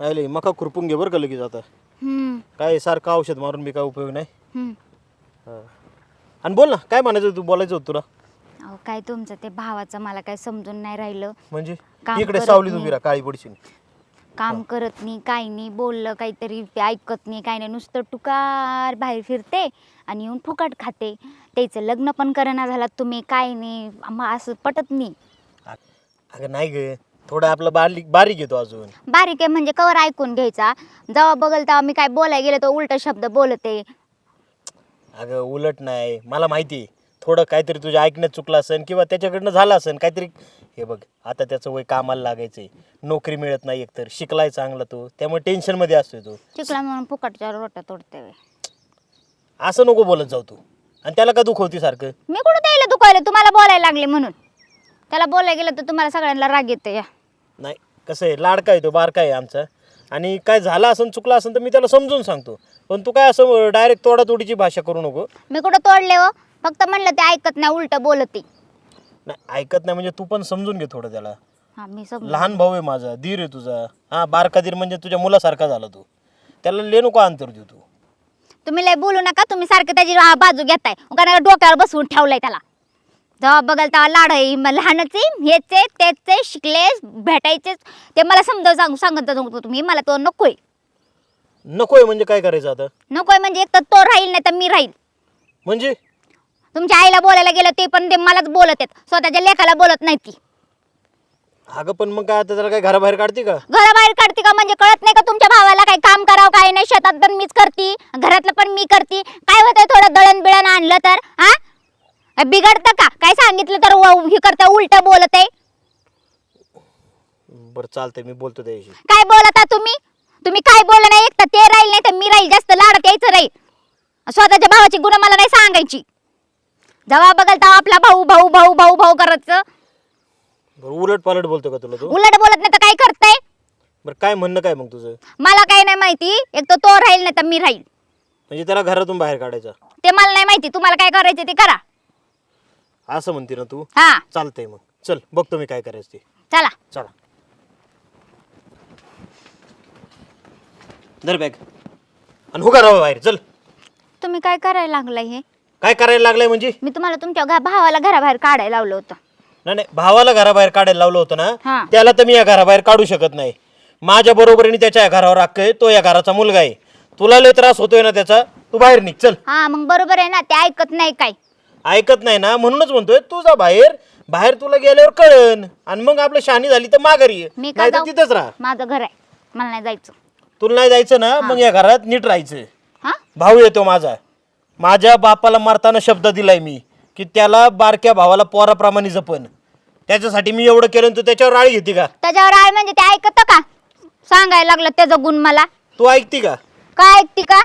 राहिले मका खुरपून घे बरं का लगेच आता. हम्म, काय सारखं औषध मारून बी काय उपयोग नाही. हम्म. हा. आणि बोल ना काय म्हणायचं होतं तू बोलायचं होतं तुला? अहो काय तुमचं ते भावाचं मला काय समजून नाही राहिलं. म्हणजे? काम इकडे करत सावली नाही. तुम्ही काळी पडशील काम करत नाही काही नाही बोललं काहीतरी ते ऐकत नाही काही नाही. नुसतं टुकार बाहेर फिरते आणि येऊन फुकट खाते. त्याचं लग्न पण करणा झाला तुम्ही काय नाही आम्हा असं पटत नाही. अगं नाही ग. थोडं आपलं बारीक बारीक येतो अजून. बारीक आहे म्हणजे कवर ऐकून घ्यायचा. जेव्हा बघल तेव्हा मी काय बोलाय गेले तर उलट शब्द बोलते. अगं उलट नाही. मला माहिती आहे. थोडं काहीतरी तुझ्या ऐकण्यात चुकलं असेल किंवा त्याच्याकडनं झालं असेल काहीतरी हे बघ आता त्याचं वय कामाला लागायचंय. नोकरी मिळत नाही एकतर. शिकलाय चांगला तो. त्यामुळे टेन्शनमध्ये असतोय तो. चिकला म्हणून फुकटच्या रोट्या तोडते. असं नको बोलत जाऊ तू. आणि त्याला का दुखवती सारखं? मी कुठं द्यायला दुखायला? तुम्हाला बोलायला लागले म्हणून. त्याला बोलायला गेलं तर तुम्हाला सगळ्यांना राग येते या नाही कसं आहे लाडका आहे तो बारका आहे आमचा. आणि काय झालं असेल चुकलं असेल तर मी त्याला समजून सांगतो. पण तू काय असं डायरेक्ट तोडातोडीची भाषा करू नको. मी कुठं तोडले हो? फक्त म्हणलं ते ऐकत नाही उलट बोलते. नाही ऐकत नाही म्हणजे तू पण समजून घे थोडं त्याला. हा मी समज लहान भाऊ आहे माझा धीर आहे तुझा. हा बारका धीर म्हणजे तुझ्या मुलासारखा झाला तू. त्याला ले नको अंतर देऊ तू. तुम्ही लय बोलू नका तुम्ही सारखं त्याची आ- बाजू घेताय. उगाच डोक्यावर बसवून ठेवलंय त्याला. जेव्हा बघाल तेव्हा लाड आहे म- लहानच आहे हेच आहे तेच आहे शिकले भेटायचेच ते मला समजावून सांगू सांगत होतो तुम्ही मला तो नकोय. नकोय म्हणजे काय करायचं आता? नकोय म्हणजे एक तर तो राहील नाही तर मी राहील. म्हणजे? तुमच्या आईला बोलायला गेलं ते पण ते मलाच बोलत आहेत स्वतःच्या लेखाला बोलत नाही ती. अगं पण मग काय आता त्याला काय घराबाहेर काढते का? घराबाहेर काढते का म्हणजे कळत नाही का तुमच्या भावाला काय काम करावं काय नाही शेतात पण मीच करते घरातलं पण मी करते. काय होतंय थोडं दळण बिळण आणलं तर हा? बिघडतं का? काय सांगितलं तर व- हे करतं उलट बोलत आहे बरं चालतंय मी बोलतो काय बोलता तुम्ही? तुम्ही काय बोललं नाही एक तर ते राहील नाही तर मी राहील. जास्त लाडत यायचं राहील. स्वतःच्या भावाची गुण मला नाही सांगायची. जेव्हा बघाल तेव्हा आपला भाऊ भाऊ भाऊ भाऊ भाऊ करायचं. बरं उलट पालट बोलतो का तुला तू? उलट बोलत नाही तर काय करताय? बरं काय म्हणणं काय मग तुझं? मला काय नाही माहिती. एक तर तो राहील नाही तर मी राहील. म्हणजे त्याला घरातून बाहेर काढायचं? ते मला नाही माहिती. तुम्हाला काय करायचं ते करा. असं म्हणते ना तू. हा. चालतंय मग. चल बघतो मी काय करायचं ते. चला. चला. धर बॅग आणि हो राहा बाहेर चल. तुम्ही काय करायला लागलाय हे? काय करायला लागलंय म्हणजे? मी तुम्हाला तुमच्या घा- भावाला घराबाहेर काढायला लावलं होतं. नाही नाही भावाला घराबाहेर काढायला लावलं होतं हा. ना त्याला तर मी या घराबाहेर काढू शकत नाही. माझ्या बरोबरीने त्याच्या या घरावर हक्क आहे तो या घराचा मुलगा आहे. तुला लय त्रास होतोय ना त्याचा? तू बाहेर निघ चल. हा मग बरोबर आहे ना ते ऐकत नाही काय? ऐकत नाही ना म्हणूनच म्हणतोय तू जा बाहेर बाहेर तुला गेल्यावर कळन. आणि मग आपलं शहाणी झाली तर माघारी ये. मी का नाही तर जाऊ? तिथंच राहा. माझं घर आहे. मला नाही जायचं. तुला नाही जायचं ना मग या घरात नीट राहायचं. हा? भाऊ येतो माझा. माझ्या बापाला मारताना शब्द दिलाय मी की त्याला बारक्या भावाला पोराप्रमाणे जपन. त्याच्यासाठी मी एवढं केलं आणि तू त्याच्यावर आळी घेते का? त्याच्यावर आहे म्हणजे ते ऐकतं का? सांगायला लागलं त्याचा गुण मला. तू ऐकते का? काय ऐकते का?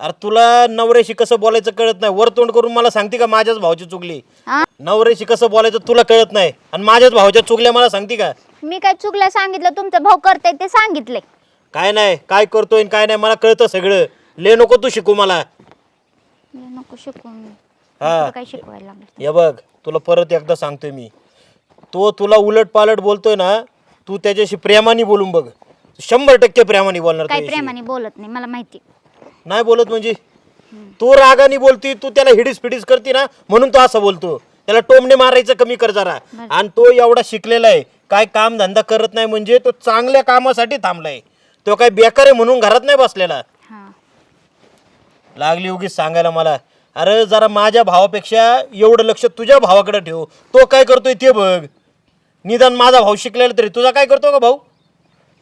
अरे तुला नवऱ्याशी कसं बोलायचं कळत नाही. वर तोंड करून मला सांगते का माझ्याच भावाची चुकली हा? नवऱ्याशी कसं बोलायचं तुला कळत नाही. आणि माझ्याच भावाच्या चुकल्या मला सांगते का? मी काय चुकलं सांगितलं तुमचं भाऊ करताय ते सांगितलंय काय नाही काय करतोय आणि काय नाही मला कळतं सगळं. ले नको तू शिकू मला. मी नको शिकून हा. तुला काय शिकवायला लागलं? हे बघ तुला परत एकदा सांगतोय मी. तो तुला उलट पालट बोलतोय ना तू त्याच्याशी प्रेमाने बोलून बघ. शंभर टक्के प्रेमाने बोलणार काय त्याच्याशी. प्रेमाने बोलत नाही मला माहिती. नाही बोलत म्हणजे. तू रागाने बोलती तू त्याला हिडीस फिडीस करते ना म्हणून तो असं बोलतो. त्याला टोमणे मारायचं कमी कर जरा. आणि तो एवढा शिकलेला आहे. काय काम धंदा करत नाही म्हणजे तो चांगल्या कामासाठी थांबलाय. तो काय बेकार आहे म्हणून घरात नाही बसलेला. हा. लागली उगीच सांगायला मला. अरे जरा माझ्या भावापेक्षा एवढं लक्ष तुझ्या भावाकडे ठेव. तो काय करतोय ते बघ. निदान माझा भाऊ शिकलेला तरी तुझा काय करतो का भाऊ?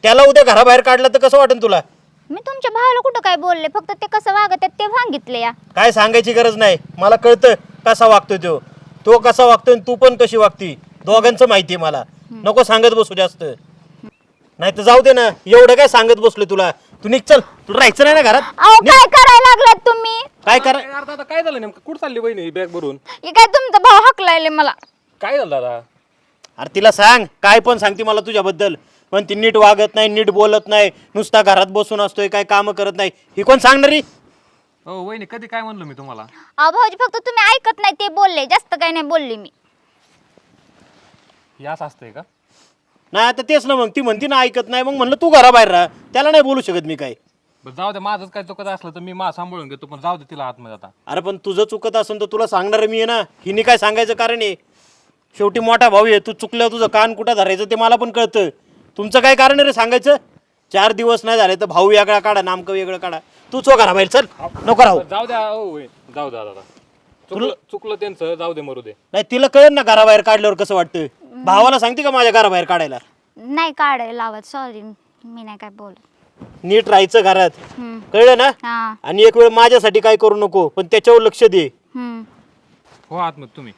त्याला उद्या घराबाहेर काढलं तर कसं वाटेल तुला? मी तुमच्या भावाला कुठं काय बोलले? फक्त ते कसं वागत आहेत ते सांगितले या. काय सांगायची गरज नाही. मला कळतं कसा वागतोय तो. तो कसा वागतोय आणि तू पण कशी वागती? दोघांचं माहिती आहे मला. नको सांगत बसू जास्त. नाही तर जाऊ दे ना. एवढं काय सांगत बसलोय तुला? तू निघ चल. तुला राहायचं नाही ना घरात? अहो काय करायला लागलात तुम्ही? काय कर काय अर्धा आता काय झालं नेमकं? कुठं चालली बहिणी बॅग भरून? हे काय तुमचा भाऊ हकलायले मला? काय झालं दादा? अरे तिला सांग. काय पण सांगते मला तुझ्याबद्दल. पण ती नीट वागत नाही नीट बोलत नाही नुसता घरात बसून असतोय काय काम करत नाही. ही कोण सांगणारी हो वहिनी कधी काय म्हणलो मी तुम्हाला? अहो भाऊजी फक्त तुम्ही ऐकत नाही ते बोलले. जास्त काही नाही बोलले मी. हे असं असतंय का? नाही आता तेच ना मग. ती म्हणती ना ऐकत नाही. मग म्हणलं तू घराबाहेर राहा. त्याला नाही बोलू शकत मी काय बरं जाऊ दे माझंच काय चुकत असलं तर मी मा सांभाळून घेतो पण जाऊ दे तिला आतमध्ये आता. अरे पण तुझं चुकत असेल तर तुला सांगणार मी आहे ना. हिने काय सांगायचं कारण आहे? शेवटी मोठा भाऊ आहे. तू चुकल्यावर तुझं कान कुठं धरायचं ते मला पण कळतं. तुमचं काय कारण आहे रे सांगायचं? चार दिवस नाही झाले तर भाऊ वेगळा काढा नामकं वेगळं काढा. तू चो घराबाहेर चल. नको राहू. जाऊ द्या वहिनी जाऊ द्या दादा. चुकलं चुकलं त्यांचं जाऊ दे मरू दे. नाही तिला कळेल ना घराबाहेर काढल्यावर कसं वाटतं भावाला सांगते का माझ्या घराबाहेर काढायला? नाही काढायला लावत सॉरी मी नाही काय बोलत. नीट राहायचं घरात. हम्म. कळलं ना? हा. आणि एक वेळ माझ्यासाठी काय करू नको पण त्याच्यावर लक्ष दे. हम्म. हो आतमध्ये तुम्ही.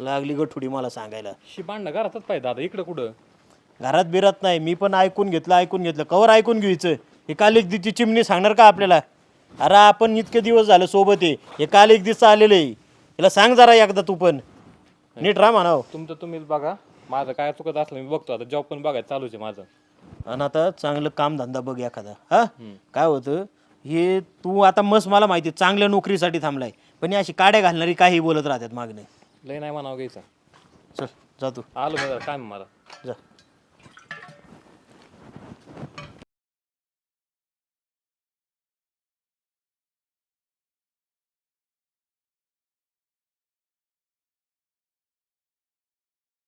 लागली गठुडी मला सांगायला. शी भांडणं घरातच पाहिजे दादा इकडं कुठं? घरात बिरत नाही मी पण ऐकून घेतलं ऐकून घेतलं. कवर ऐकून घ्यायचं? हे काल एक चिमणी सांगणार का आपल्याला? अरे आपण इतके दिवस झालं सोबत आहे. हे काल एक दिवस आलेलं आहे. याला सांग जरा एकदा तू पण. नीट राहा म्हणाव. तुमचं तुम्हीच बघा. माझं काय चुकत असलं मी बघतो. आता जॉब पण बघायचं चालूच आहे माझं. आणि आता चांगलं काम धंदा बघ एखादा. हा? काय होतं? हे तू आता मस्त मला माहिती आहे, चांगल्या नोकरीसाठी थांबलाय. पण ही अशी काड्या घालणारी काही बोलत राहतात मागणे लय नाही म्हणावं घ्यायचं. चल जा तू. आलो जरा, काय मला? जा.